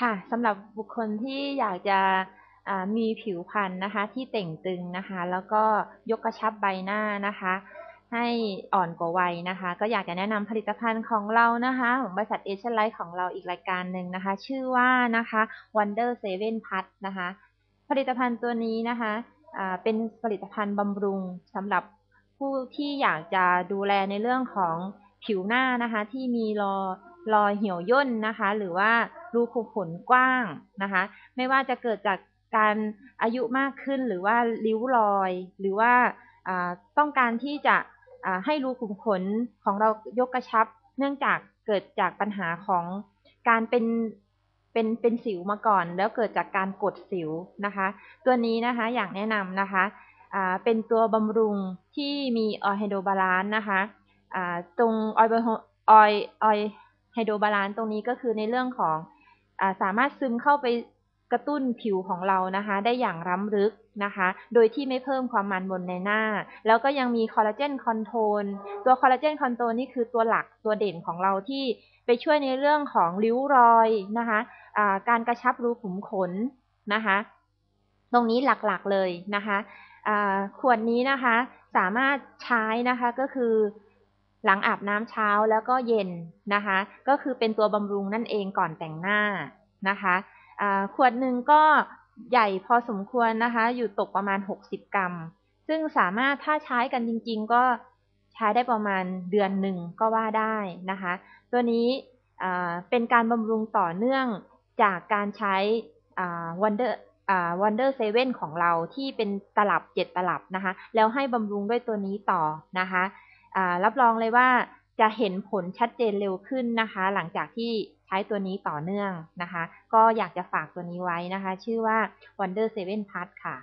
ค่ะสำหรับบุคคลที่อยากจะมีผิวพรรณนะคะที่เต่งตึงนะคะ แล้วก็ยกกระชับใบหน้านะคะ ให้อ่อนกว่าวัยนะคะ ก็อยากจะแนะนำผลิตภัณฑ์ของเรานะคะของบริษัทเอเชียไลท์ของเราอีกรายการหนึ่งนะคะ ชื่อว่านะคะ Wonder Seven Plus นะคะ ผลิตภัณฑ์ตัวนี้นะคะเป็นผลิตภัณฑ์บำรุงสำหรับผู้ที่อยากจะดูแลในเรื่องของผิวหน้านะคะ ที่มีรอรอยเหี่ยวย่นนะคะ หรือว่า รูขุมขนกว้างนะคะ ไม่ว่าจะเกิดจากการอายุมากขึ้นหรือว่าริ้วรอย หรือว่าต้องการที่จะให้รูขุมขนของเรายกกระชับ เนื่องจากเกิดจากปัญหาของการเป็นเป็นเป็นสิวมาก่อน แล้วเกิดจากการกดสิวนะคะ ตัวนี้นะคะอยากแนะนำนะคะเป็นตัวบำรุงที่มีออยไฮโดรบาลานนะคะตรงออยออยออยไฮโดรบาลานตรงนี้ก็คือในเรื่องของ สามารถซึมเข้าไปกระตุ้นผิวของเรานะคะ ได้อย่างล้ำลึกนะคะ โดยที่ไม่เพิ่มความมันบนในหน้า แล้วก็ยังมีคอลลาเจนคอนโทรลตัวคอลลาเจนคอนโทรลนี่คือตัวหลักตัวเด่นของเราที่ไปช่วยในเรื่องของริ้วรอยนะคะะการกระชับรูขุมขนนะคะ ตรงนี้หลักๆเลยนะคะขวดนี้นะคะสามารถใช้นะคะก็คือ หลังอาบน้ำเช้าแล้วก็เย็นนะคะ ก็คือเป็นตัวบำรุงนั่นเองก่อนแต่งหน้านะคะขวดหนึ่งก็ใหญ่พอสมควรนะคะ อยู่ตกประมาณ 60 กรัม ซึ่งสามารถถ้าใช้กันจริง ๆ ก็ใช้ได้ประมาณเดือนหนึ่งก็ว่าได้นะคะ ตัวนี้เป็นการบำรุงต่อเนื่องจากการใช้ Wonder Wonder Seven ของเราที่เป็นตลับเจ็ดตลับนะคะ แล้วให้บำรุงด้วยตัวนี้ต่อนะคะ รับรองเลยว่าจะเห็นผลชัดเจนเร็วขึ้นนะคะ หลังจากที่ใช้ตัวนี้ต่อเนื่องนะคะ ก็อยากจะฝากตัวนี้ไว้นะคะ ชื่อว่า Wonder Seven Plus ค่ะ